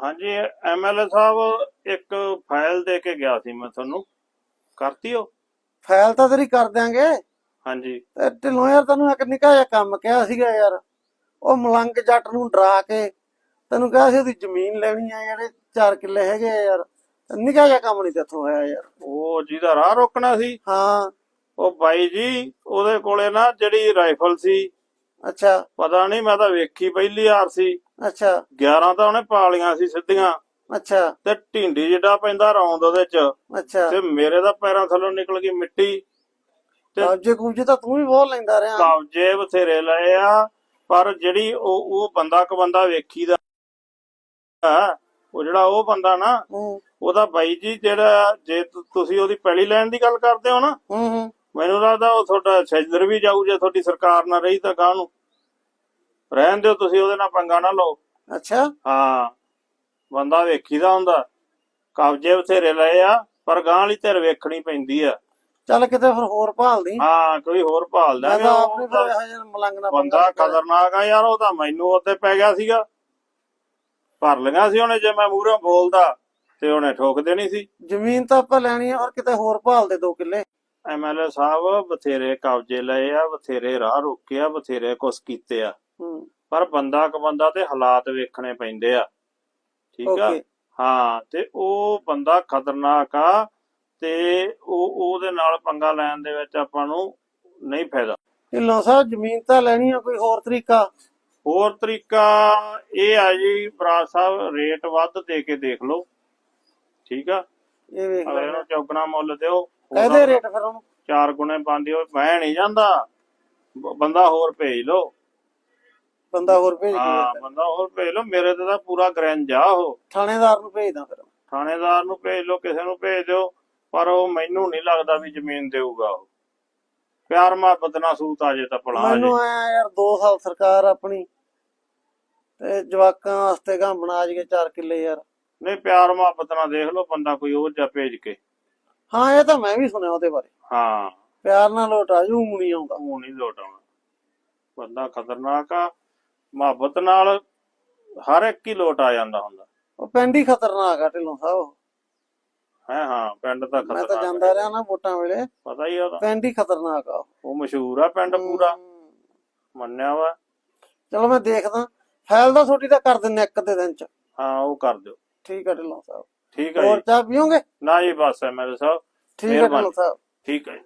ਹਾਂਜੀ ਐਮਐਲਏ ਸਾਹਿਬ ਇੱਕ ਫਾਈਲ ਦੇ ਕੇ ਗਿਆ ਸੀ ਮੈਂ ਤੁਹਾਨੂੰ। ਕਰਤੀ ਉਹ? ਫਾਈਲ ਤਾਂ ਤੇਰੀ ਕਰ ਦਿਆਂਗੇ। ਹਾਂਜੀ। ਤੇ ਢਿੱਲੋਂ ਯਾਰ ਤੈਨੂੰ ਇੱਕ ਨਿੱਕਾ ਜਿਹਾ ਕੰਮ ਕਿਹਾ ਸੀਗਾ ਯਾਰ। ਉਹ ਮਲੰਗ ਜੱਟ ਨੂੰ ਡਰਾ ਕੇ ਤੈਨੂੰ ਕਿਹਾ ਸੀ ਉਹਦੀ ਜ਼ਮੀਨ ਲੈਣੀ ਆ ਜਿਹੜੇ 4 ਕਿੱਲੇ ਹੈਗੇ ਆ ਯਾਰ। ਨਿੱਕਾ ਜਿਹਾ ਕੰਮ ਨਹੀਂ ਤੇਥੋਂ ਹੋਇਆ ਯਾਰ। ਉਹ ਜਿਹਦਾ ਰਾਹ ਰੋਕਣਾ ਸੀ। ਹਾਂ। ਉਹ ਬਾਈ ਜੀ ਉਹਦੇ ਕੋਲੇ ਨਾ ਜਿਹੜੀ ਰਾਈਫਲ ਸੀ ਅੱਛਾ। ਪਤਾ ਨਹੀਂ ਮੈਂ ਤਾਂ ਵੇਖੀ ਪਹਿਲੀ ਵਾਰ ਸੀ। ਅੱਛਾ। 11 ਤਾਂ ਉਹਨੇ ਪਾਲੀਆਂ ਸੀ ਸਿੱਧੀਆਂ। ਅੱਛਾ। ਤੇ ਢਿੰਡੀ ਜਿੱਡਾ ਪੈਂਦਾ ਰੌਂਦ ਉਹਦੇ ਚ। ਅੱਛਾ। ਤੇ ਮੇਰੇ ਤਾਂ ਪੈਰਾਂ ਥੱਲੋਂ ਨਿਕਲ ਗਈ ਮਿੱਟੀ। ਤੇ- ਕਬਜੇ ਕੁਬਜੇ ਤਾਂ ਤੂੰ ਵੀ ਬਹੁਤ ਲੈਂਦਾ ਰਿਹਾ। ਕਬਜੇ ਬਥੇਰੇ ਲਏ ਆ। ਪਰ ਜਿਹੜੀ ਉਹ ਉਹ ਬੰਦਾ ਕ ਬੰਦਾ ਵੇਖੀਦਾ ਆ, ਉਹ ਜਿਹੜਾ ਉਹ ਬੰਦਾ ਨਾ ਉਹਦਾ ਬਾਈ ਜੀ ਜਿਹੜਾ ਜੇ ਤੁਸੀਂ ਉਹਦੀ ਪਹਿਲੀ ਲੈਣ ਦੀ ਗੱਲ ਕਰਦੇ ਹੋ ਨਾ ਹੂੰ ਹੂੰ। ਮੈਨੂੰ ਲੱਗਦਾ ਉਹ ਤੁਹਾਡਾ ਸ਼ੈਲਰ ਵੀ ਜਾਊ ਜੇ ਤੁਹਾਡੀ ਸਰਕਾਰ ਨਾ ਰਹੀ ਤਾਂ ਕਾਹ ਨੂੰ। ਰਹਿਣ ਦਿਓ ਤੁਸੀਂ ਉਹਦੇ ਨਾਲ ਪੰਗਾ ਨਾ ਲਓ। ਅੱਛਾ। ਹਾਂ। ਬੰਦਾ ਵੇਖੀਦਾ ਹੁੰਦਾ। ਕਬਜੇ ਬਥੇਰੇ ਲਏ ਆ ਪਰ ਗਾਂ ਵਾਲੀ ਧਿਰ ਵੇਖਣੀ ਪੈਂਦੀ ਆ। ਚੱਲ ਕਿਤੇ ਫਿਰ ਹੋਰ ਭਾਲਦੀ। ਹਾਂ ਕੋਈ ਹੋਰ ਭਾਲ ਮੈਂ ਦਾਂਗੇ ਤਾਂ ਉਹ ਆਪਣੀ ਫਿਰ ਤਾਂ ਇਹੋ ਜਿਹੇ ਮਲੰਗ ਨਾਲ ਬੰਦਾ ਪੰਗਾ ਖਤਰਨਾਕ ਆ ਯਾਰ ਉਹ ਤਾਂ ਮੈਨੂੰ ਉੱਤੇ ਪੈ ਗਿਆ ਸੀਗਾ। ਭਰ ਲਿਆ ਸੀ ਉਹਨੇ ਜੇ ਮੈਂ ਮੂਹਰੋਂ ਬੋਲਦਾ ਤੇ ਉਹਨੇ ਠੋਕ ਦੇਣੀ ਸੀ। ਜ਼ਮੀਨ ਤਾਂ ਆਪਾਂ ਲੈਣੀ ਆ ਔਰ ਕਿਤੇ ਹੋਰ ਭਾਲਦੇ 2 ਕਿੱਲੇ। ਐਮਐਲਏ ਸਾਹਿਬ ਬਥੇਰੇ ਕਬਜ਼ੇ ਲਏ ਆ ਬਥੇਰੇ ਰਾਹ ਰੋਕੇ ਆ ਬਥੇਰੇ ਕੁਛ ਕੀਤੇ ਆ। ਪਰ ਬੰਦਾ ਕ ਬੰਦਾ ਤੇ ਹਾਲਾਤ ਵੇਖਣੇ ਪੈਂਦੇ ਆ। ਠੀਕ ਆ? ਹਾਂ ਤੇ ਉਹ ਬੰਦਾ ਖਤਰਨਾਕ ਆ ਤੇ ਉਹ ਉਹਦੇ ਨਾਲ ਪੰਗਾ ਲੈਣ ਦੇ ਵਿੱਚ ਆਪਾਂ ਨੂੰ ਨਹੀਂ ਫਾਇਦਾ। ਢਿੱਲੋਂ ਸਾਹਿਬ ਜ਼ਮੀਨ ਤਾਂ ਲੈਣੀ ਆ ਕੋਈ ਹੋਰ ਤਰੀਕਾ? ਹੋਰ ਤਰੀਕਾ ਇਹ ਆ ਜੀ ਬਰਾੜ ਸਾਹਿਬ ਰੇਟ ਵੱਧ ਦੇ ਕੇ ਦੇਖ ਲਓ। ਠੀਕ ਆ? ਇਹ ਵੇਖ ਅਗਲੇ ਲੈ ਨੂੰ ਚੌਗਣਾ ਮੁੱਲ ਦਿਓ। ਕਹਦੇ ਰੇਟ ਫਿਰ ਉਹਨੂੰ ਚਾਰ ਗੁਣੇ ਪਾਉਂਦੀ ਹੋ ਮੈਂ ਨਹੀਂ ਜਾਂਦਾ। ਬ- ਬੰਦਾ ਹੋਰ ਭੇਜ ਲਓ। ਬੰਦਾ ਹੋਰ ਭੇਜ ਹਾਂ ਕੇ ਬੰਦਾ ਹੋਰ ਭੇਜ ਲਓ ਮੇਰੇ ਤੇ ਤਾਂ ਪੂਰਾ ਗਰੰਜ ਆ ਉਹ। ਥਾਣੇਦਾਰ ਨੂੰ ਭੇਜਦਾ ਫਿਰ। ਥਾਣੇਦਾਰ ਨੂੰ ਭੇਜ ਲਓ ਕਿਸੇ ਨੂੰ ਭੇਜ ਦਿਓ ਪਰ ਉਹ ਮੈਨੂੰ ਨਹੀਂ ਲੱਗਦਾ ਵੀ ਜ਼ਮੀਨ ਦੇਊਗਾ ਉਹ। ਪਿਆਰ ਮੁਹੱਬਤ ਨਾਲ ਸੂਤ ਆ ਜੇ ਤਾਂ ਭਲਾ ਆ ਜੇ। ਮੈਨੂੰ ਆਇਆ ਯਾਰ 2 ਸਾਲ ਸਰਕਾਰ ਆਪਣੀ ਤੇ ਜਵਾਕਾਂ ਵਾਸਤੇ ਗਾਂ ਬਣਾ ਜਗੇ 4 ਕਿੱਲੇ ਯਾਰ। ਨਹੀਂ ਪਿਆਰ ਮੁਹੱਬਤ ਨਾਲ ਦੇਖ ਲਓ ਬੰਦਾ ਕੋਈ ਹੋਰ ਜਿਹਾ ਭੇਜ ਕੇ। ਹਾਂ ਇਹ ਤਾਂ ਮੈਂ ਵੀ ਸੁਣਿਆ ਉਹਦੇ ਬਾਰੇ। ਹਾਂ। ਪਿਆਰ ਨਾਲ ਲੋਟ ਆ ਜੂ ਨਹੀਂ ਆਉਂਦਾ। ਉਹ ਨਹੀਂ ਲੋਟ ਆਉਣਾ ਬੰਦਾ ਖਤਰਨਾਕ ਆ ਮੁਹੱਬਤ ਨਾਲ ਹਰ ਇੱਕ ਹੀ ਲੋਟ ਆ ਜਾਂਦਾ ਹੁੰਦਾ। ਉਹ ਪਿੰਡ ਹੀ ਖਤਰਨਾਕ ਆ ਢਿੱਲੋਂ ਸਾਹਿਬ। ਹੈ ਹਾਂ ਪਿੰਡ ਤਾਂ ਮੈਂ ਤਾਂ ਖਤਰਨਾਕ ਜਾਂਦਾ ਰਿਹਾ ਨਾ ਵੋਟਾਂ ਵੇਲੇ। ਪਤਾ ਹੀ ਉਹਦਾ। ਪਿੰਡ ਹੀ ਖਤਰਨਾਕ ਆ ਉਹ। ਮਸ਼ਹੂਰ ਆ ਪਿੰਡ ਪੂਰਾ। ਮੰਨਿਆ ਵਾ। ਚਲੋ ਮੈਂ ਦੇਖਦਾ। ਫਾਈਲ ਦਾ ਛੋਟੀ ਤਾਂ ਕਰ ਦਿੰਨੇ ਇੱਕ ਅੱਧੇ ਦਿਨ ਚ। ਹਾਂ ਉਹ ਕਰ ਦਿਓ। ਠੀਕ ਆ ਢਿੱਲੋਂ ਸਾਹਿਬ। ਠੀਕ ਹੈ ਹੋਰ ਜੀ। ਚਾਹ ਪੀਓਗੇ? ਨਾ ਜੀ ਬਸ ਐਮਐਲਏ ਸਾਹਿਬ ਠੀਕ ਆ ਮਿਹਰਬਾਨੀ। ਢਿੱਲੋਂ ਸਾਹਿਬ। ਠੀਕ ਹੈ ਜੀ।